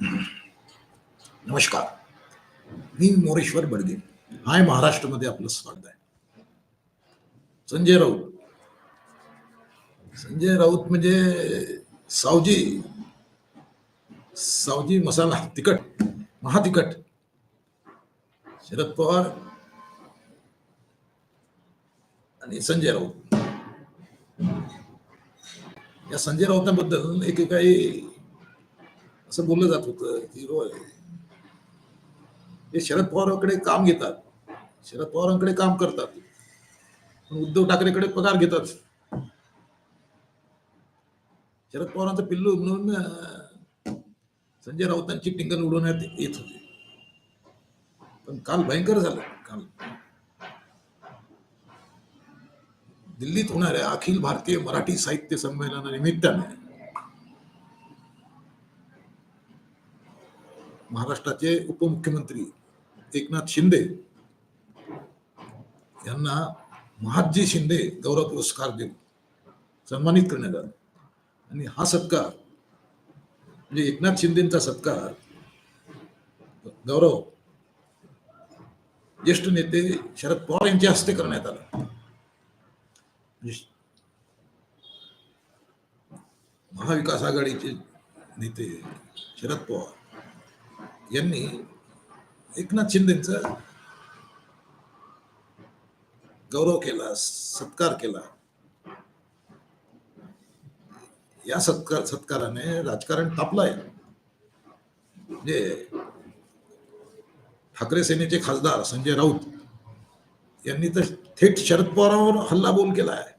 नमस्कार. मी मोरेश्वर बडगे. हाय महाराष्ट्रमध्ये आपलं स्वागत आहे. संजय राऊत. संजय राऊत म्हणजे सावजी. सावजी मसाला तिखट महातिकट शरद पवार आणि संजय राऊत. या संजय राऊतांबद्दल एकेकाळी असं बोललं जात होतं की होय. हे शरद पवारांकडे काम घेतात. शरद पवारांकडे काम करतात. पण उद्धव ठाकरेकडे पगार घेतात. शरद पवारांचं पिल्लू म्हणून संजय राऊतांची टिंगल उडवण्यात येत होती. पण काल भयंकर झालं. काल दिल्लीत होणाऱ्या अखिल भारतीय मराठी साहित्य संमेलनानिमित्ताने महाराष्ट्राचे उपमुख्यमंत्री एकनाथ शिंदे यांना महादजी शिंदे गौरव पुरस्कार देऊन सन्मानित करण्यात आलं. आणि हा सत्कार म्हणजे एकनाथ शिंदेचा सत्कार गौरव ज्येष्ठ नेते शरद पवार यांच्या हस्ते करण्यात आला. म्हणजे महाविकास आघाडीचे नेते शरद पवार यांनी एकनाथ शिंदेचा गौरव केला सत्कार केला. या सत्कार सत्काराने राजकारण तापलंय. म्हणजे ठाकरे सेनेचे खासदार संजय राऊत यांनी तर थेट शरद पवारांवर हल्ला बोल केला आहे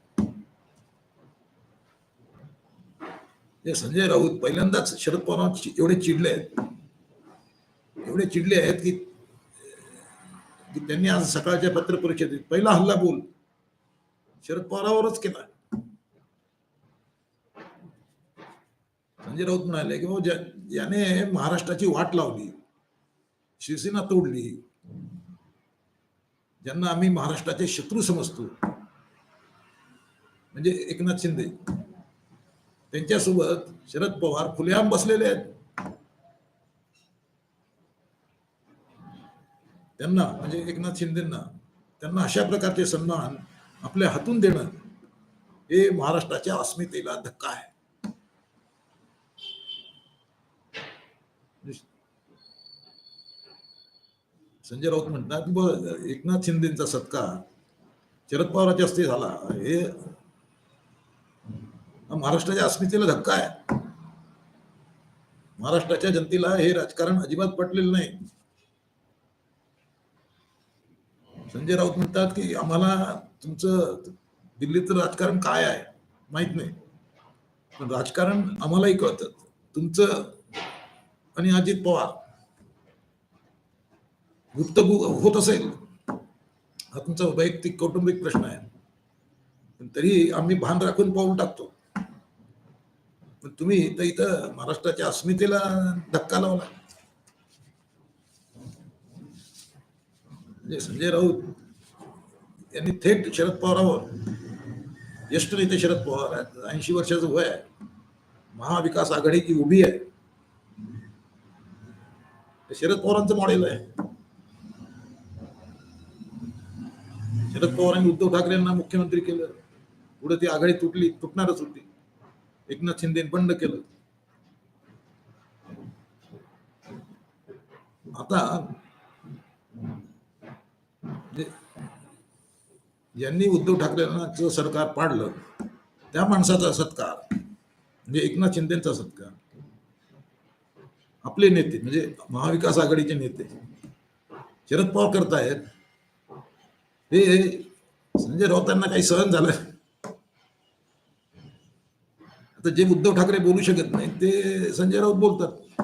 संजय राऊत पहिल्यांदाच शरद पवारांवर एवढे चिडले आहेत एवढे चिडले आहेत की की त्यांनी आज सकाळच्या पत्र परिषदेत पहिला हल्ला बोल शरद पवारावरच केला. संजय राऊत म्हणाले की बाबा ज्या- महाराष्ट्राची वाट लावली शिवसेना तोडली ज्यांना आम्ही महाराष्ट्राचे शत्रू समजतो म्हणजे एकनाथ शिंदे त्यांच्यासोबत शरद पवार खुलेआम बसलेले आहेत. त्यांना म्हणजे एकनाथ शिंदेंना त्यांना अशा प्रकारचे सन्मान आपल्या हातून देणं हे महाराष्ट्राच्या अस्मितेला धक्का आहे. संजय राऊत म्हणतात की एकनाथ शिंदेचा सत्कार शरद पवारांच्या हस्ते झाला. हे महाराष्ट्राच्या अस्मितेला धक्का आहे. महाराष्ट्राच्या जनतेला हे राजकारण अजिबात पटलेलं नाही. संजय राऊत म्हणतात की आम्हाला तुमचं दिल्लीचं राजकारण काय आहे? माहीत नाही. पण राजकारण आम्हालाही कळतं. तुमचं आणि अजित पवार गुप्त होत असेल हा तुमचा वैयक्तिक कौटुंबिक प्रश्न आहे. पण तरी आम्ही भान राखून पाऊल टाकतो. पण तुम्ही तर इथं महाराष्ट्राच्या अस्मितेला धक्का लावला म्हणजे संजय राऊत यांनी थेट शरद पवारावर ज्येष्ठ नेते शरद पवार ऐंशी वर्षाचं वय आहे. महाविकास आघाडी जी उभी आहे. ते शरद पवारांचं मॉडेल आहे. शरद पवारांनी उद्धव ठाकरेंना मुख्यमंत्री केलं. पुढे ती आघाडी तुटली तुटणारच होती. एकनाथ शिंदे बंड केलं. आता ज्यांनी उद्धव ठाकरेंना सरकार पाडलं त्या माणसाचा सत्कार म्हणजे एकनाथ शिंदेचा सत्कार. आपले नेते म्हणजे महाविकास आघाडीचे नेते शरद पवार करतायत. हे संजय राऊतांना काही सहन झालं आता जे उद्धव ठाकरे बोलू शकत नाही ते संजय राऊत बोलतात.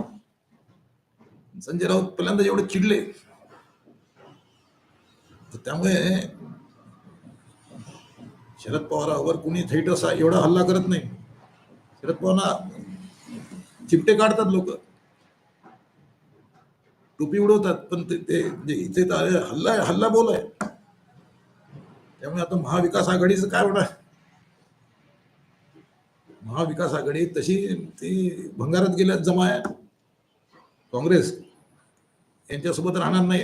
संजय राऊत पहिल्यांदा एवढे चिडले. तर त्यामुळे शरद पवारावर कुणी थेट असा एवढा हल्ला करत नाही. शरद पवारांना चिपटे काढतात लोक. टोपी उडवतात पण ते जे इथे हल्ला हल्ला बोल आहे. त्यामुळे आता महाविकास आघाडीचं काय होणार महाविकास आघाडी तशी ती भंगारात गेल्यात जमा आहे. काँग्रेस यांच्यासोबत राहणार नाही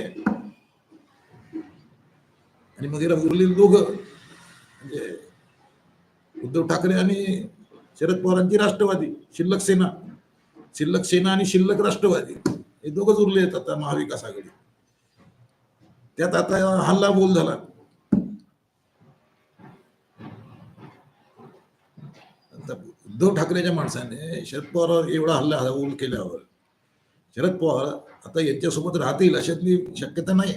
आणि मग याला उरलेली दोघं म्हणजे उद्धव ठाकरे आणि शरद पवारांची राष्ट्रवादी शिल्लक सेना. शिल्लक सेना आणि शिल्लक राष्ट्रवादी. हे दोघंच उरले आहेत आता महाविकास आघाडी. त्यात आता हल्ला बोल झाला. उद्धव ठाकरेच्या माणसाने शरद पवार एवढा हल्ला बोल केल्यावर शरद पवार आता यांच्यासोबत राहतील अशातली शक्यता नाही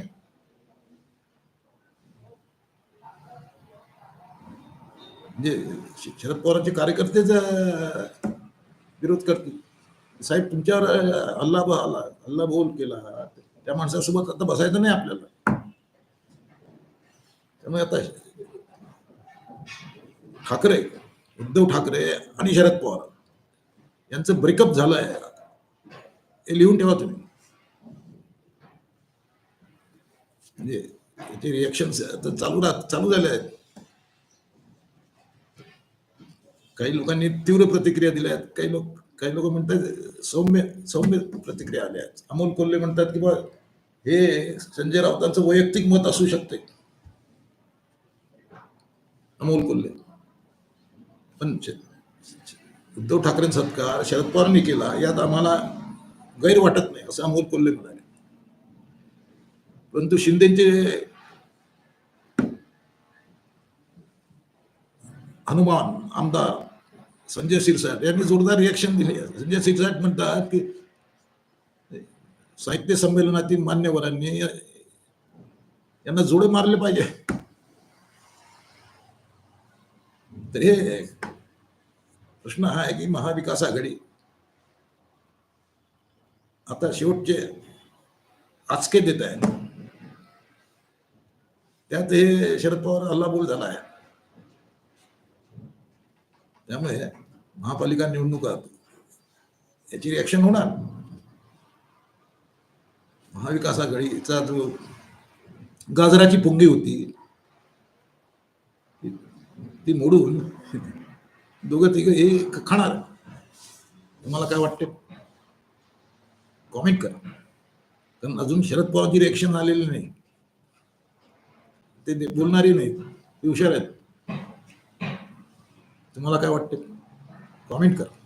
म्हणजे शरद पवारांचे कार्यकर्तेच विरोध करतील. साहेब तुमच्यावर हल्ला ब- हल्ला बोल केला. त्या माणसासोबत आता बसायचं नाही आपल्याला. त्यामुळे आता ठाकरे उद्धव ठाकरे आणि शरद पवार यांचं ब्रेकअप झालंय. हे लिहून ठेवा तुम्ही. म्हणजे याचे रिॲक्शन चालू राहत चालू झाले आहेत. काही लोकांनी तीव्र प्रतिक्रिया दिल्या आहेत. काही लोक काही लोक म्हणतात सौम्य सौम्य प्रतिक्रिया आल्या आहेत. अमोल कोल्हे म्हणतात की बा हे संजय राऊतांचं वैयक्तिक मत असू शकते. अमोल कोल्हे. पण उद्धव ठाकरे सत्कार शरद पवारांनी केला यात आम्हाला गैर वाटत नाही असं अमोल कोल्हे म्हणाले. परंतु शिंदेचे हनुमान आमदार संजय शिरसाट यांनी जोरदार रिॲक्शन दिले. संजय शिरसाट म्हणतात की साहित्य संमेलनातील मान्यवरांनी यांना जोडे मारले पाहिजे. तर हे प्रश्न हा आहे की महाविकास आघाडी आता शेवटचे आचके देत आहे. त्यात हे शरद पवार हल्लाबोल झाला आहे. त्यामुळे महापालिका निवडणुकात याची रिॲक्शन होणार. महाविकास आघाडीचा जो गाजराची पुंगी होती ती- मोडून दोघं तिघं हे खाणार. तुम्हाला काय वाटते कॉमेंट करा. कारण अजून शरद पवारची रिॲक्शन आलेली नाही. ते ते बोलणारी नाही ते हुशार आहेत. तुम्हाला काय वाटते? कॉमेंट करा.